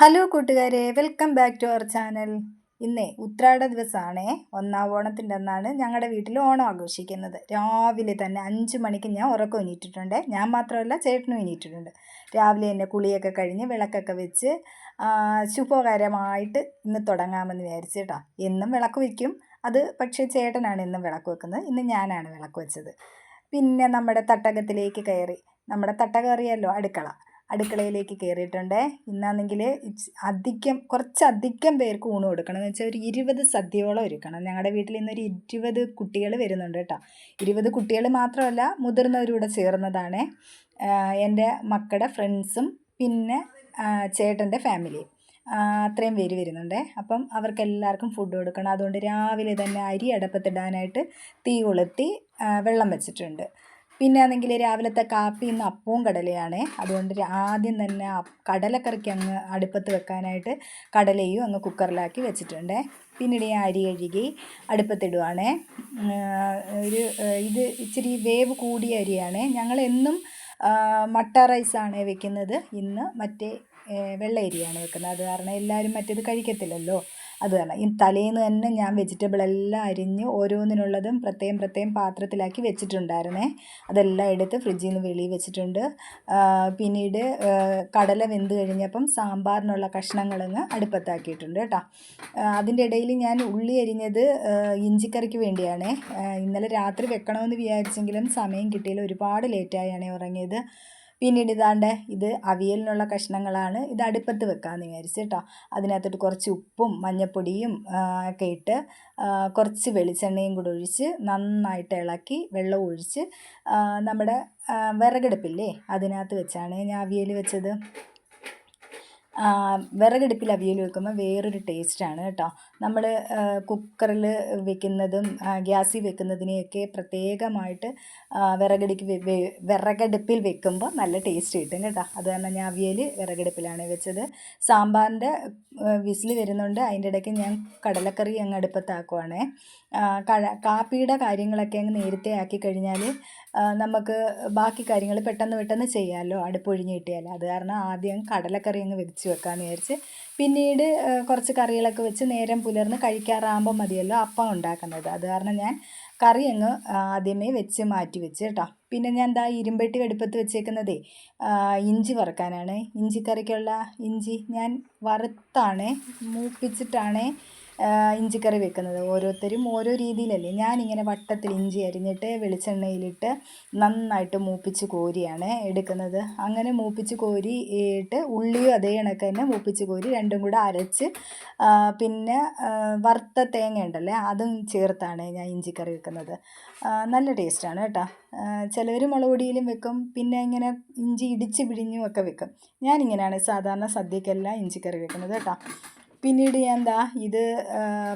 Hello കൂട്ടുകാരെ welcome back to our channel. ഇന്നേ ഉത്രാട ദിവസമാണേ ഒന്നാം ഓണത്തിന്റെ അന്നാണ് ഞങ്ങളുടെ വീട്ടിൽ ഓണം ആഘോഷിക്കുന്നത്. രാവിലെ തന്നെ അഞ്ച് മണിക്ക് ഞാൻ ഉറക്കം എണീറ്റിട്ടുണ്ട്. ഞാൻ മാത്രമല്ല ചേട്ടനും എണീറ്റിട്ടുണ്ട്. രാവിലെ തന്നെ കുളിയൊക്കെ കഴിഞ്ഞ് വിളക്കൊക്കെ വെച്ച് ശുഭകരമായിട്ട് ഇന്ന് തുടങ്ങാമെന്ന് വിചാരിച്ചു കേട്ടോ എന്നും വിളക്ക് വയ്ക്കും അത് പക്ഷേ ചേട്ടനാണ് എന്നും വിളക്ക് വെക്കുന്നത്. ഇന്ന് ഞാനാണ് വിളക്ക് വെച്ചത്. പിന്നെ നമ്മുടെ തട്ടകത്തിലേക്ക് കയറി. നമ്മുടെ തട്ടകം അറിയാമല്ലോ അടുക്കള. അടുക്കളയിലേക്ക് കയറിയിട്ടുണ്ട്. ഇന്നാണെങ്കിൽ അധികം കുറച്ചധികം പേർക്ക് ഊണ് കൊടുക്കണം. എന്ന് വെച്ചാൽ ഒരു ഇരുപത് സദ്യയോളം ഒരുക്കണം. ഞങ്ങളുടെ വീട്ടിൽ ഇന്നൊരു ഇരുപത് കുട്ടികൾ വരുന്നുണ്ട് കേട്ടോ. ഇരുപത് കുട്ടികൾ മാത്രമല്ല മുതിർന്നവരൂടെ ചേർന്നതാണ്. എന്റെ മക്കളുടെ ഫ്രണ്ട്സും പിന്നെ ചേട്ടന്റെ ഫാമിലിയും അത്രയും പേര് വരുന്നുണ്ട്. അപ്പം അവർക്ക് എല്ലാവർക്കും ഫുഡ് കൊടുക്കണം. അതുകൊണ്ട് രാവിലെ തന്നെ അരി അടപ്പത്തിടാനായിട്ട് തീ കൊളുത്തി വെള്ളം വെച്ചിട്ടുണ്ട്. പിന്നെ ആണെങ്കിൽ രാവിലത്തെ കാപ്പി ഇന്ന് അപ്പവും കടലയാണ്. അതുകൊണ്ട് ആദ്യം തന്നെ കടലക്കറിക്ക് അങ്ങ് അടുപ്പത്ത് വെക്കാനായിട്ട് കടലയും അങ്ങ് കുക്കറിലാക്കി വെച്ചിട്ടുണ്ട്. പിന്നീട് ഞാൻ അരി കഴുകി അടുപ്പത്തിടുവാണ്. ഒരു ഇത് ഇച്ചിരി വേവ് കൂടിയ അരിയാണ്. ഞങ്ങൾ എന്നും മട്ട റൈസാണ് വെക്കുന്നത്. ഇന്ന് മറ്റേ വെള്ള അരിയാണ് വെക്കുന്നത്. അത് കാരണം എല്ലാവരും മറ്റേത് കഴിക്കത്തില്ലല്ലോ. അത് തന്നെ. ഈ തലേന്ന് തന്നെ ഞാൻ വെജിറ്റബിൾ എല്ലാം അരിഞ്ഞ് ഓരോന്നിനുള്ളതും പ്രത്യേകം പ്രത്യേകം പാത്രത്തിലാക്കി വെച്ചിട്ടുണ്ടായിരുന്നേ. അതെല്ലാം എടുത്ത് ഫ്രിഡ്ജിൽ നിന്ന് വെളിയിൽ വെച്ചിട്ടുണ്ട്. പിന്നീട് കടല വെന്ത് കഴിഞ്ഞപ്പം സാമ്പാറിനുള്ള കഷ്ണങ്ങളങ്ങ് അടുപ്പത്താക്കിയിട്ടുണ്ട് കേട്ടോ. അതിന്റെ ഇടയിൽ ഞാൻ ഉള്ളി അരിഞ്ഞത് ഇഞ്ചിക്കറിക്ക് വേണ്ടിയാണ്. ഇന്നലെ രാത്രി വെക്കണമെന്ന് വിചാരിച്ചെങ്കിലും സമയം കിട്ടിയില്ല. ഒരുപാട് ലേറ്റായാണ് ഉറങ്ങിയത്. പിന്നീട് ഇതാണ്ട് ഇത് അവിയലിനുള്ള കഷ്ണങ്ങളാണ് ഇത് അടുപ്പത്ത് വെക്കാമെന്ന് വിചാരിച്ചു കേട്ടോ അതിനകത്തോട്ട് കുറച്ച് ഉപ്പും മഞ്ഞൾപ്പൊടിയും ഒക്കെ ഇട്ട് കുറച്ച് വെളിച്ചെണ്ണയും കൂടെ ഒഴിച്ച് നന്നായിട്ട് ഇളക്കി വെള്ളം ഒഴിച്ച് നമ്മുടെ വിറകടുപ്പില്ലേ അതിനകത്ത് വെച്ചാണ്. ഞാൻ അവിയൽ വെച്ചത്. വിറകടുപ്പിൽ അവിയൽ വെക്കുമ്പോൾ വേറൊരു ടേസ്റ്റാണ് കേട്ടോ. നമ്മൾ കുക്കറിൽ വെക്കുന്നതും ഗ്യാസിൽ വെക്കുന്നതിനെയൊക്കെ പ്രത്യേകമായിട്ട് വിറകടുക്ക് വിറകടുപ്പിൽ വെക്കുമ്പോൾ നല്ല ടേസ്റ്റ് കിട്ടും കേട്ടോ. അത് കാരണം ഞാൻ അവിയൽ വിറകടുപ്പിലാണ് വെച്ചത്. സാമ്പാറിന്റെ വിസിൽ വരുന്നുണ്ട് അതിന്റെ ഇടയ്ക്ക് ഞാൻ കടലക്കറി അങ്ങ് അടുപ്പത്താക്കുവാണേ. കാപ്പിയുടെ കാര്യങ്ങളൊക്കെ അങ്ങ് നേരത്തെ ആക്കി കഴിഞ്ഞാൽ നമുക്ക് ബാക്കി കാര്യങ്ങൾ പെട്ടെന്ന് പെട്ടെന്ന് ചെയ്യാമല്ലോ അടുപ്പൊഴിഞ്ഞ് കിട്ടിയാൽ അത് കാരണം ആദ്യം കടലക്കറി അങ്ങ് വെച്ച് വെക്കാമെന്ന് വിചാരിച്ച്. പിന്നീട് കുറച്ച് കറികളൊക്കെ വെച്ച് നേരം പുലർന്ന് കഴിക്കാറാകുമ്പോൾ മതിയല്ലോ അപ്പം ഉണ്ടാക്കുന്നത്. അത് കാരണം ഞാൻ കറി അങ്ങ് ആദ്യമേ വെച്ച് മാറ്റി വെച്ച് കേട്ടോ. പിന്നെ ഞാൻ എന്താ ഇരുമ്പെട്ടി അടുപ്പത്ത് വെച്ചേക്കുന്നതേ ഇഞ്ചി വറുക്കാനാണ്. ഇഞ്ചിക്കറിക്കുള്ള ഇഞ്ചി ഞാൻ വറുത്താണ് മൂപ്പിച്ചിട്ടാണ് ഇഞ്ചിക്കറി വെക്കുന്നത് ഓരോരുത്തരും ഓരോ രീതിയിലല്ലേ. ഞാനിങ്ങനെ വട്ടത്തിൽ ഇഞ്ചി അരിഞ്ഞിട്ട് വെളിച്ചെണ്ണയിലിട്ട് നന്നായിട്ട് മൂപ്പിച്ച് കോരിയാണ് എടുക്കുന്നത്. അങ്ങനെ മൂപ്പിച്ച് കോരി ഇട്ട് ഉള്ളിയും അതേ കണക്ക് തന്നെ മൂപ്പിച്ച് കോരി രണ്ടും കൂടെ അരച്ച് പിന്നെ വറുത്ത തേങ്ങ ഉണ്ടല്ലേ അതും ചേർത്താണ് ഞാൻ ഇഞ്ചിക്കറി വെക്കുന്നത്. നല്ല ടേസ്റ്റാണ് കേട്ടോ. ചിലവർ മുളകുപൊടിയിലും വെക്കും പിന്നെ ഇങ്ങനെ ഇഞ്ചി ഇടിച്ച് പിഴിഞ്ഞും ഒക്കെ വെക്കും. ഞാനിങ്ങനെയാണ് സാധാരണ സദ്യക്കെല്ലാം ഇഞ്ചിക്കറി വെക്കുന്നത് കേട്ടോ. പിന്നീട് ഞാൻ എന്താ ഇത്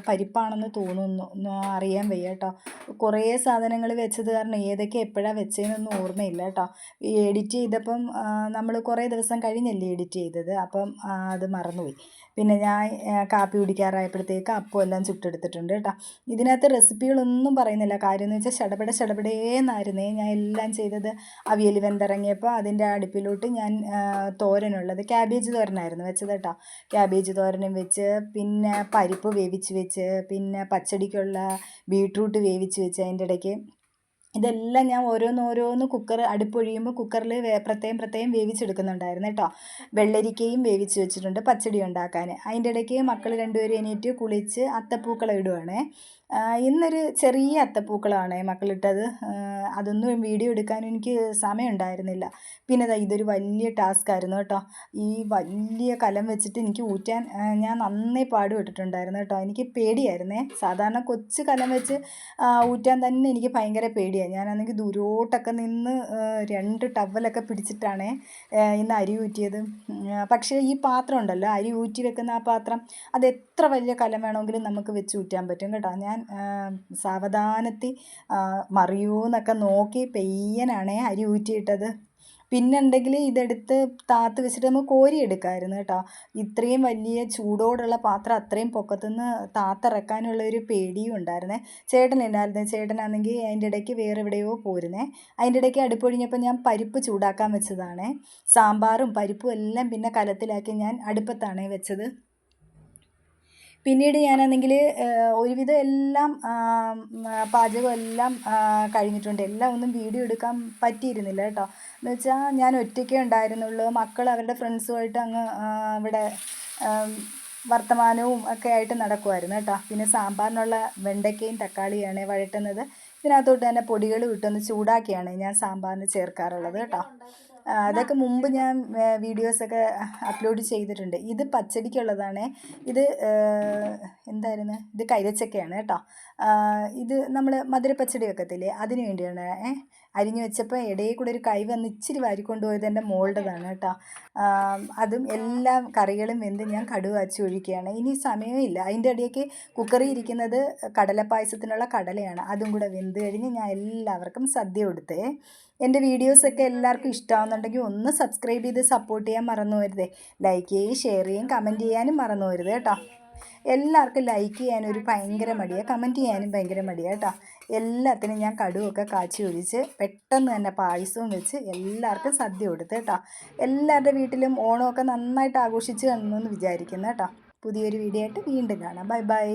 പരിപ്പാണെന്ന് തോന്നുന്നു. അറിയാൻ വയ്യ കേട്ടോ. കുറേ സാധനങ്ങൾ വെച്ചത് കാരണം ഏതൊക്കെ എപ്പോഴാണ് വെച്ചതെന്നൊന്നും ഓർമ്മയില്ല കേട്ടോ. എഡിറ്റ് ചെയ്തപ്പം നമ്മൾ കുറേ ദിവസം കഴിഞ്ഞല്ലേ എഡിറ്റ് ചെയ്തത്. അപ്പം അത് മറന്നുപോയി. പിന്നെ ഞാൻ കാപ്പി കുടിക്കാറായപ്പോഴത്തേക്ക് അപ്പം എല്ലാം ചുട്ടെടുത്തിട്ടുണ്ട് കേട്ടോ. ഇതിനകത്ത് റെസിപ്പികളൊന്നും പറയുന്നില്ല. കാര്യം എന്ന് വെച്ചാൽ ശടപട ശടപടേന്നായിരുന്നേ ഞാൻ എല്ലാം ചെയ്തത്. അവിയൽ വെന്തിറങ്ങിയപ്പോൾ അതിന്റെ അടുപ്പിലോട്ട് ഞാൻ തോരനുള്ളത് ക്യാബേജ് തോരനായിരുന്നു വെച്ചത് കേട്ടോ. ക്യാബേജ് തോരനും വെച്ച് പിന്നെ പരിപ്പ് വേവിച്ച് വെച്ച് പിന്നെ പച്ചടിക്കുള്ള ബീട്രൂട്ട് വേവിച്ച് വെച്ച് അതിന്റെ ഇടയ്ക്ക് ഇതെല്ലാം ഞാൻ ഓരോന്നോരോന്ന് ഓരോന്ന് കുക്കർ അടുപ്പൊഴിയുമ്പോൾ കുക്കറിൽ പ്രത്യേകം പ്രത്യേകം വേവിച്ചെടുക്കുന്നുണ്ടായിരുന്നു കേട്ടോ. വെള്ളരിക്കയും വേവിച്ച് വെച്ചിട്ടുണ്ട് പച്ചടി ഉണ്ടാക്കാൻ. അതിന്റെ ഇടയ്ക്ക് മക്കൾ രണ്ടുപേരും എണീറ്റ് കുളിച്ച് അത്തപ്പൂക്കളം ഇടുവാണേ. ഇന്നൊരു ചെറിയ അത്തപ്പൂക്കളാണ് മക്കളിട്ടത്. അതൊന്നും വീഡിയോ എടുക്കാൻ എനിക്ക് സമയമുണ്ടായിരുന്നില്ല. പിന്നെ ദാ ഇതൊരു വലിയ ടാസ്ക് ആയിരുന്നു കേട്ടോ. ഈ വലിയ കലം വെച്ചിട്ട് എനിക്ക് ഊറ്റാൻ ഞാൻ നന്നേ പാടുപെട്ടിട്ടുണ്ടായിരുന്നു കേട്ടോ. എനിക്ക് പേടിയായിരുന്നേ. സാധാരണ കൊച്ചു കലം വെച്ച് ഊറ്റാൻ തന്നെ എനിക്ക് ഭയങ്കര പേടിയാണ് ഞാനാണെങ്കിൽ ദൂരോട്ടൊക്കെ നിന്ന് രണ്ട് ടവലൊക്കെ പിടിച്ചിട്ടാണ് ഇന്ന് അരി ഊറ്റിയത്. പക്ഷേ ഈ പാത്രം ഉണ്ടല്ലോ അരി ഊറ്റി വെക്കുന്ന ആ പാത്രം അത് എത്ര വലിയ കലം വേണമെങ്കിലും നമുക്ക് വെച്ച് ഊറ്റാൻ പറ്റും കേട്ടോ. ഞാൻ ആ, മറിയൂ എന്നൊക്കെ നോക്കി പെയ്യനാണേ അരി ഊറ്റിയിട്ടത്. പിന്നെ ഉണ്ടെങ്കിൽ ഇതെടുത്ത് താത്ത് വെച്ചിട്ട് നമുക്ക് കോരി എടുക്കാമായിരുന്നു കേട്ടോ. ഇത്രയും വലിയ ചൂടോടുള്ള പാത്രം അത്രയും പൊക്കത്തുനിന്ന് താത്തിറക്കാനുള്ള ഒരു പേടിയും ഉണ്ടായിരുന്നേ. ചേട്ടനുണ്ടായിരുന്നു ചേട്ടനാണെങ്കിൽ അതിന്റെ ഇടയ്ക്ക് വേറെ എവിടെയോ പോരുന്നേ. അതിന്റെ ഇടയ്ക്ക് അടുപ്പൊഴിഞ്ഞപ്പോൾ ഞാൻ പരിപ്പ് ചൂടാക്കാൻ വെച്ചതാണേ. സാമ്പാറും പരിപ്പും എല്ലാം പിന്നെ കലത്തിലാക്കി ഞാൻ അടുപ്പത്താണേ വെച്ചത്. പിന്നീട് ഞാനാണെങ്കിൽ ഒരുവിധം എല്ലാം പാചകം എല്ലാം കഴിഞ്ഞിട്ടുണ്ട്. എല്ലാം ഒന്നും വീഡിയോ എടുക്കാൻ പറ്റിയിരുന്നില്ല കേട്ടോ. എന്ന് വെച്ചാൽ ഞാൻ ഒറ്റയ്ക്കേ ഉണ്ടായിരുന്നുള്ളൂ. മക്കൾ അവരുടെ ഫ്രണ്ട്സുമായിട്ട് അങ്ങ് ഇവിടെ വർത്തമാനവും ഒക്കെ ആയിട്ട് നടക്കുമായിരുന്നു കേട്ടോ. പിന്നെ സാമ്പാറിനുള്ള വെണ്ടയ്ക്കയും തക്കാളിയാണ് വഴറ്റുന്നത്. ഇതിനകത്തോട്ട് തന്നെ പൊടികൾ വിട്ടൊന്ന് ചൂടാക്കിയാണ് ഞാൻ സാമ്പാറിന് ചേർക്കാറുള്ളത് കേട്ടോ. അതൊക്കെ മുമ്പ് ഞാൻ വീഡിയോസൊക്കെ അപ്ലോഡ് ചെയ്തിട്ടുണ്ട്. ഇത് പച്ചടിക്കുള്ളതാണ്. ഇത് എന്തായിരുന്നു? ഇത് കൈതച്ചക്കയാണ് കേട്ടോ. ഇത് നമ്മൾ മധുരപ്പച്ചടി വെക്കത്തില്ലേ? അതിന് വേണ്ടിയാണ് അരിഞ്ഞു വെച്ചപ്പോൾ ഇടയിൽ കൂടെ ഒരു കൈ വന്ന് ഇച്ചിരി വാരിക്കൊണ്ട് പോയത് എന്റെ മോളുടേതാണ് കേട്ടോ. അതും എല്ലാ കറികളും വെന്ത് ഞാൻ കടുക് വച്ച് ഒഴിക്കുകയാണ്. ഇനി സമയമില്ല അതിന്റെ ഇടയ്ക്ക് കുക്കറി ഇരിക്കുന്നത് കടലപ്പായസത്തിനുള്ള കടലയാണ്. അതും കൂടെ വെന്ത് കഴിഞ്ഞ് ഞാൻ എല്ലാവർക്കും സദ്യ കൊടുത്തേ. എന്റെ വീഡിയോസൊക്കെ എല്ലാവർക്കും ഇഷ്ടമാകുന്നുണ്ടെങ്കിൽ ഒന്ന് സബ്സ്ക്രൈബ് ചെയ്ത് സപ്പോർട്ട് ചെയ്യാൻ മറന്നു വരുതേ ലൈക്ക് ചെയ്യുകയും ഷെയർ ചെയ്യുകയും കമന്റ് ചെയ്യാനും മറന്നു വരുത് കേട്ടോ. എല്ലാവർക്കും ലൈക്ക് ചെയ്യാനും ഒരു ഭയങ്കര മടിയാണ് കമന്റ് ചെയ്യാനും ഭയങ്കര മടിയാണ് കേട്ടോ. എല്ലാത്തിനും ഞാൻ കടുവൊക്കെ കാച്ചി ഒഴിച്ച് പെട്ടെന്ന് തന്നെ പായസവും വെച്ച് എല്ലാവർക്കും സദ്യ കൊടുത്ത് കേട്ടോ. എല്ലാവരുടെ വീട്ടിലും ഓണമൊക്കെ നന്നായിട്ട് ആഘോഷിച്ച് കാണുമെന്ന് വിചാരിക്കുന്നു കേട്ടോ. പുതിയൊരു വീഡിയോ ആയിട്ട് വീണ്ടും കാണാം. Bye bye